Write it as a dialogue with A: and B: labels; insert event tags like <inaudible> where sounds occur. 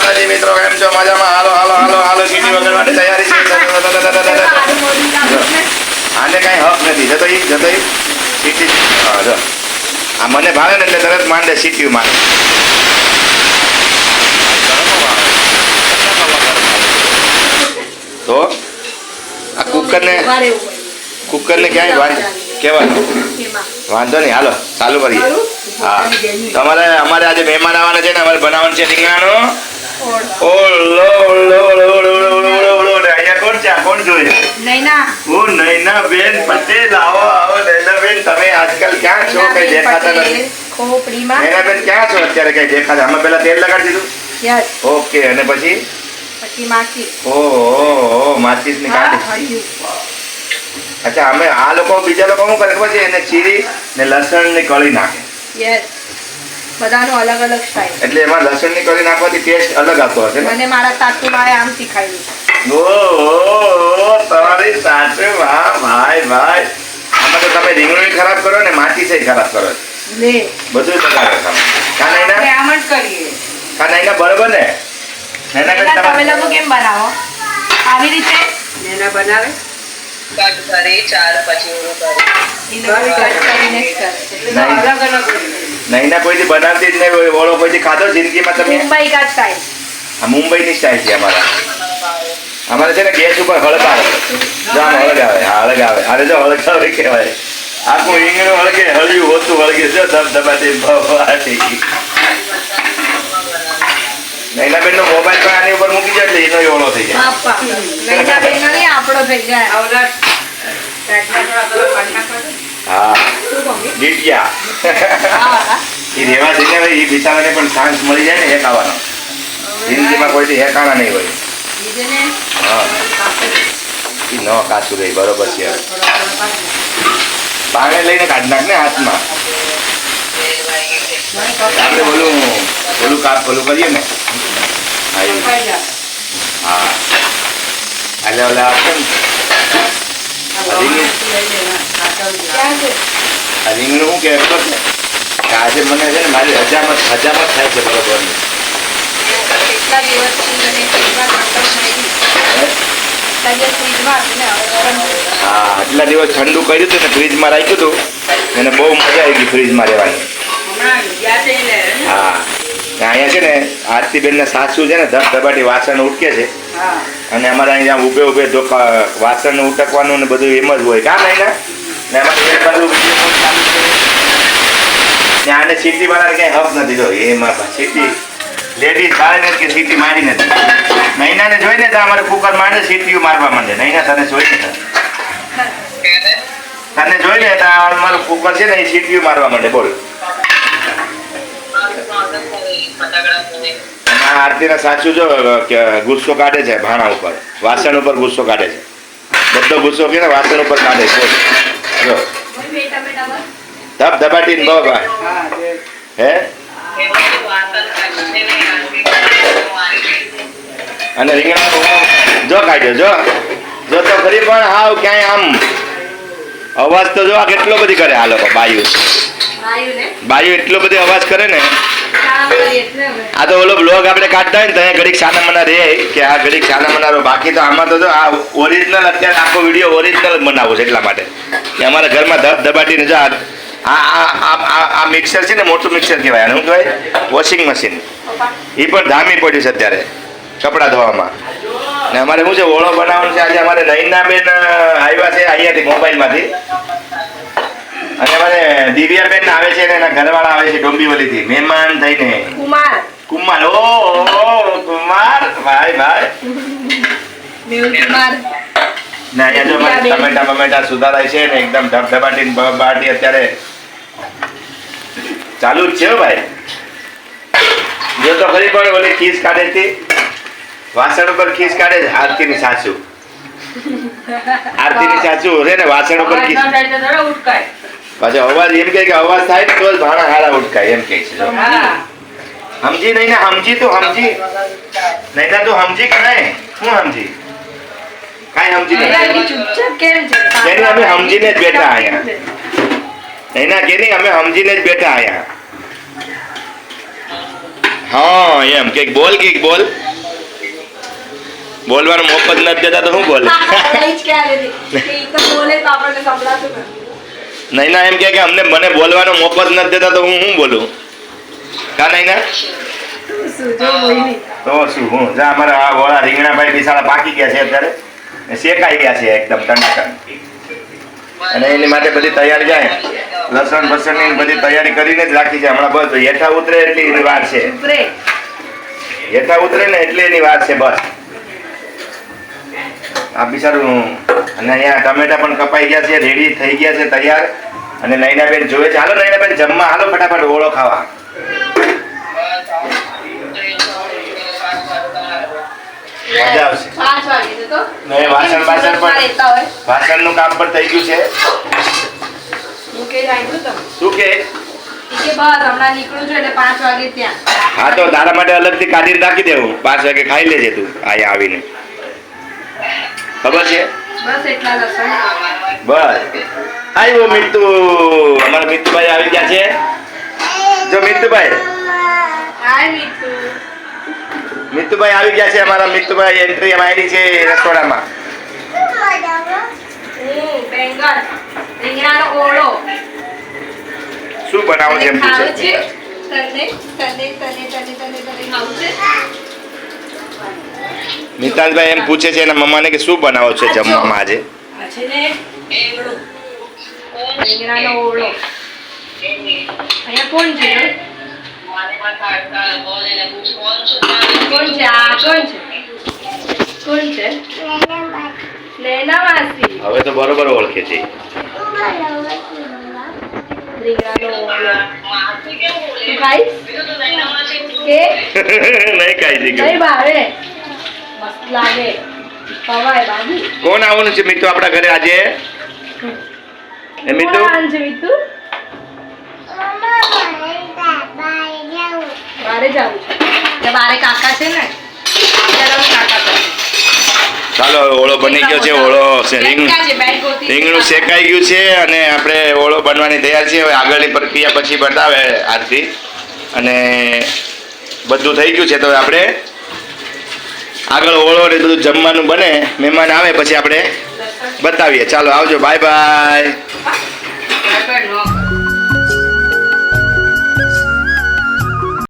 A: માતાજી મિત્રો કેમ છો? મજામાં? હાલો હાલો હાલો હાલો સીટી માટે તૈયારી છે. આને કાંઈ હક નથી. જતો ઈ જતો ઈ. સીટી જો. આ મને ભાવે ને એટલે તરત માંડે સીટી માંડે તો આ કુકરને કુકરને ક્યાંય વાંધો કહેવાનું? વાંધો નહીં. હાલો ચાલુ કરીએ. હા. તમારે અમારે આજે મહેમાન આવવાના છે ને અમારે બનાવવાનું છે રીંગણાનો અમે પહેલા તેલ લગાડી દીધું? ઓકે અને પછી?
B: પછી માચીસની
A: કાઢી અચ્છા અમે આ લોકો બીજા લોકો શું કરે? ખબર છે? એને ચીરી ને લસણ ને કળી નાખે.
B: બધાનું અલગ અલગ સ્ટાઈલ
A: એટલે એમાં લસણની કરી નાખવાથી ટેસ્ટ અલગ આવતો હશે
B: મને મારા ભાઈ આમ શીખાયું
A: ઓ તમારી સાચે વાહ ભાઈ ભાઈ. આમાં તો તમે રીંગણું ખરાબ કરો ને માચીસ ખરાબ કરો છો.
B: લે.
A: બધું બગાડો તમે કા
C: આપણે આમ જ કરીએ.
A: કા નાઈના બરોબર ને
B: એના કરતા
A: તમે
B: લોકો કેમ બનાવો? આવી રીતે?
C: નેના બનાવે? કટ કરી ચાર પછી ઓરો કરી. અલગ અલગ હોય.
A: ના કોઈથી બનાવતી જ નહીં ઓળો કોઈથી ખાધો જિંદગીમાં તમે?
B: મુંબઈ કા સ્ટાઈલ
A: આ મુંબઈની સ્ટાઇલ છે અમારા. અમારે છે ને ગેસ ઉપર હળગ આવે. જો આમ હળગ આવે હા હળગ આવે. અરે જો હળગ આવે કહેવાય. આખું રીંગણું હળગે હળ્યું હોતું હળગે. જો ધબ ધબાટી નૈનાબેન નૈના બેન નો મોબાઈલ પણ આની ઉપર મૂકી જાય એટલે એનો ઓળો થઈ જાય.
B: નૈનાબેન નો આપણો થઈ જાય.
A: હા.
B: હા.
A: એ રહેવા જઈને એ બિચારાને પણ ચાન્સ મળી જાય ને હેકાવાનો જિંદગીમાં કોઈથી હેકાણા નહીં હોય. હા. એ ન કાચું રહી બરોબર છે. બાણે લઈને કાઢી નાખ ને હાથમાં. આપણે બોલું બોલું કાપ બોલું કરીએ ને. હા એટલે ઓલા આપશે ને. રીંગણું હું કે એમ ને આજે મને છે ને મારી હજામત હજામત થાય છે
B: બરોબરની
A: હા? આટલા દિવસ ઠંડુ કર્યું હતું ને ફ્રીજમાં રાખ્યું હતું. એને બહુ મજા આવી ગઈ ફ્રીજમાં રહેવાની. હા. અહીંયા છે ને આરતીબેનના સાસુ છે ને ધબ ધબાટી વાસણ ઉટકે છે. અને અમારા અહીંયા ઊભે ઊભે વાસણ ઉટકવાનું ને બધું એમ જ હોય. કામ એના ને કુકર છે ને, એ મારવા માંડે. બોલ. આરતીના સાચું જો ગુસ્સો કાઢે છે ભાણા ઉપર. વાસણ ઉપર ગુસ્સો કાઢે છે. બધો ગુસ્સો કે વાસણ ઉપર કાઢે છે. જો. ધબ ધબાટીને ભાઈ
C: હે?
A: અને રીંગણા જો કાઢ્યો જો. જો તો ફરી પણ હાવ ક્યાંય આમ અવાજ તો જો આ કેટલો બધી કરે આ લોકો બાયુ. બાયુ એટલો બધી અવાજ કરે ને આ તો ઓલો બ્લોગ આપણે કાઢતા હોય ને તો ઘડીક સાના મના રહે કે આ ઘડીક સાના મના રહો બાકી તો આમાં તો આ ઓરિજિનલ અત્યારે આખો વીડિયો ઓરિજિનલ બનાવો છે એટલા માટે. કે અમારા ઘરમાં ધબ ધબાટીને જો આ આ મિક્સર છે ને મોટું મિક્સર કહેવાય. શું કહેવાય? વોશિંગ મશીન એ પણ ધામી પડ્યું છે અત્યારે, કપડાં ધોવામાં. ને અમારે શું છે, ઓળો બનાવવાનું છે આજે? અમારે નૈનાબેન આવ્યા છે અહીંયાથી મોબાઈલમાંથી. અને અમારે દિવ્યાબેન આવે છે ને એના ઘરવાળા આવે છે ડોંબીવલીથી. મહેમાન થઈને.
B: કુમાર.
A: કુમાર. ઓ કુમાર. ભાઈ ભાઈ.
B: કુમાર.
A: ના યાર જો ટમેટા બમેટા સુધારાય છે ને એકદમ ધબધબાટી ને બબાટી અત્યારે ચાલુ જ છે ભાઈ. જો તો ખરી પણ ઓલી ખીસ કાઢે છે. વાસણ ઉપર ખીસ કાઢે છે. આરતીની સાસુ. આરતીની સાસુ રે ને વાસણ ઉપર ખીસ
C: ન
A: પાછો અવાજ એમ કે અવાજ થાય ને તો જ ભાણા હારા ઉઠકાય એમ કહે છે. સમજી નહીં ને સમજી તું સમજી નહીં ના તું સમજી કે નહીં? શું સમજી કાઈ સમજી નહીં અમે સમજીને જ બેઠા અહીંયા. એના કે નહીં અમે સમજીને જ બેઠા આયા. હા એમ કંઈક બોલ કે બોલ. બોલવાનું મોકો નથી દેતા તો શું બોલે?
B: કે બોલે તો આપણને સંભળાતું નથી.
A: નહીં ના એમ કે અમને મને બોલવાનો મોકો જ નથી દેતા તો હું શું બોલું? કા નૈના? ના તો શું હું? જા અમારા આ વોળા રીંગણાભાઈ બિસાડા પાકી ગયા છે અત્યારે. શેકાઈ ગયા છે એકદમ ટનાટન અને એની માટે બધી તૈયારી જાય. લસણ બસણની બધી તૈયારી કરીને જ રાખી છે. હમણાં બસ હેઠા ઉતરે એટલી એની વાત છે. હેઠા ઉતરે ને એટલી એની વાત છે બસ. આ બિચારું અને અહીંયા ટમેટા પણ કપાઈ ગયા છે રેડી થઈ ગયા છે તૈયાર. અને નૈનાબેન જોવે છે હાલો નૈનાબેન જમવા હાલો ફટાફટ ઓળો ખાવા. મજા આવશે. વાસણ પણ કામ પણ થઈ ગયું છે. શું કે? હા તો તારા માટે અલગથી કાઢીને રાખી દેવું. પાંચ વાગે ખાઈ લેજે તું અહીંયા આવીને. ખબર છે?
B: બસ
A: આવ્યો મિત્તુ અમારા મિત્તુભાઈ આવી ગયા છે. જો મિત્તુભાઈ મિત્તુભાઈ આવી ગયા છે અમારા મિત્તુભાઈ એન્ટ્રી મારી છે રસોડામાં. શું બનાવો છે એમ પૂછે?
B: તને તને તને તને તને ખાવું છે?
A: મિતાજભાઈ એમ પૂછે છે એના મમ્માને કે શું બનાવો છે જમવામાં આજે? હવે તો બરોબર ઓળખે છે. <laughs> નહીં ખાઈ
B: નહીં ભાવે. મસ્ત લાગે. ખવાય બાબુ.
A: કોણ આવવાનું છે મિત્રો આપણા ઘરે આજે? એ મિત્તુ
B: કોણ છે મિત્તુ બારે જવું છે. બારે કાકા છે ને ત્યારે અમે કાકા પાસે.
A: ચાલો ઓળો બની ગયો છે ઓળો રીંગ રીંગણું શેકાઈ ગયું છે અને આપણે ઓળો બનવાની તૈયાર છે હવે આગળની પ્રક્રિયા પછી બતાવે આરતી. અને બધું થઈ ગયું છે તો આપણે આગળ ઓળો ને બધું જમવાનું બને, મહેમાન આવે પછી આપણે બતાવીએ. ચાલો આવજો બાય બાય